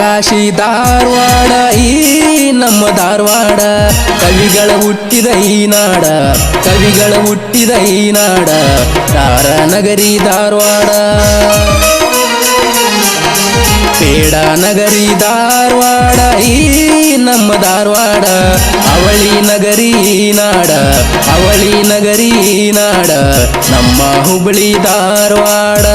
ಕಾಶಿ ಧಾರವಾಡ, ಈ ನಮ್ಮ ಧಾರವಾಡ. ಕವಿಗಳ ಹುಟ್ಟಿದ ಈ ನಾಡ, ಕವಿಗಳ ಹುಟ್ಟಿದ ಈ ನಾಡ. ದಾರ ನಗರಿ ಧಾರವಾಡ. ಪೇಡ ನಗರಿ ಧಾರವಾಡ, ಈ ನಮ್ಮ ಧಾರವಾಡ. ಅವಳಿ ನಗರಿ ನಾಡ, ಅವಳಿ ನಗರಿ ನಾಡ. ನಮ್ಮ ಹುಬ್ಬಳ್ಳಿ ಧಾರವಾಡ.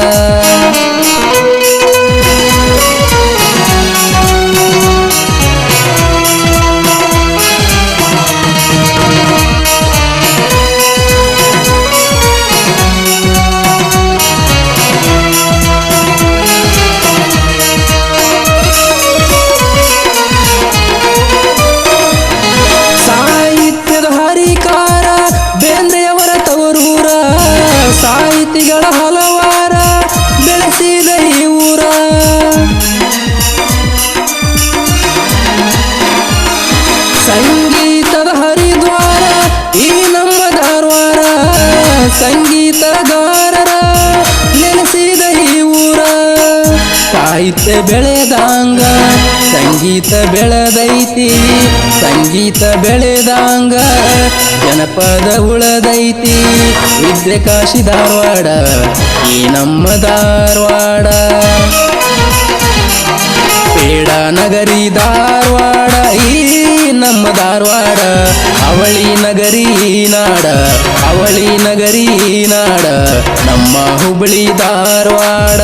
ಸಂಗೀತಗಾರರ ನೆಲೆಸಿದ ಈ ಊರ. ಸಾಹಿತ್ಯ ಬೆಳೆದಾಂಗ, ಸಂಗೀತ ಬೆಳೆದೈತಿ, ಸಂಗೀತ ಬೆಳೆದಾಂಗ, ಜನಪದ ಉಳದೈತಿ. ವಿದ್ಯೆ ಕಾಶಿ ಧಾರವಾಡ, ಈ ನಮ್ಮ ಧಾರವಾಡ. ಪೇಡ ನಗರಿ ಧಾರವಾಡ, ಈ ನಮ್ಮ ಧಾರವಾಡ. ಅವಳಿ ನಗರಿ ನಾಡ ಅವಳಿ ನಗರಿ ನಾಡ ನಮ್ಮ ಹುಬ್ಬಳ್ಳಿ ಧಾರವಾಡ.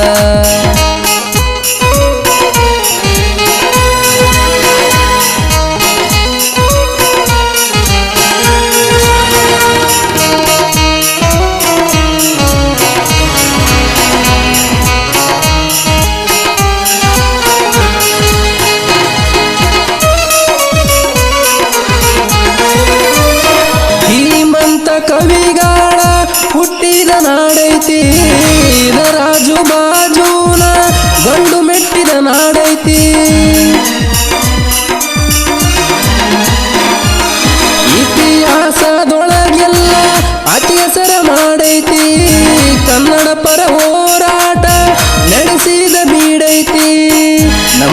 ಕವಿಗಾಳ ಹುಟ್ಟಿದ ನಾಡೈತಿ. ರಾಜು ಬಾಜೂನ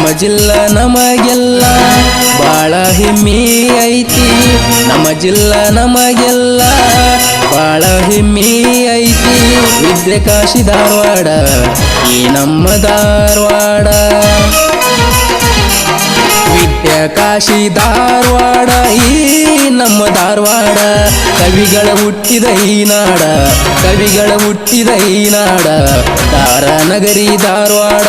ನಮ್ಮ ಜಿಲ್ಲ ನಮಗೆಲ್ಲ, ಬಾಳ ಹಿಮ್ಮಿ ಐತಿ. ನಮ್ಮ ಜಿಲ್ಲ ನಮಗೆಲ್ಲ, ಬಾಳ ಹಿಮ್ಮಿ ಐತಿ. ವಿದ್ಯೆ ಕಾಶಿ ಧಾರವಾಡ, ಈ ನಮ್ಮ ಧಾರವಾಡ. ವಿದ್ಯಾ ಕಾಶಿ ಧಾರವಾಡ, ಈ ನಮ್ಮ ಧಾರವಾಡ. ಕವಿಗಳ ಹುಟ್ಟಿದ ಈ ನಾಡ, ಕವಿಗಳ ಹುಟ್ಟಿದ ಈ ನಾಡ. ದಾರ ನಗರಿ ಧಾರವಾಡ.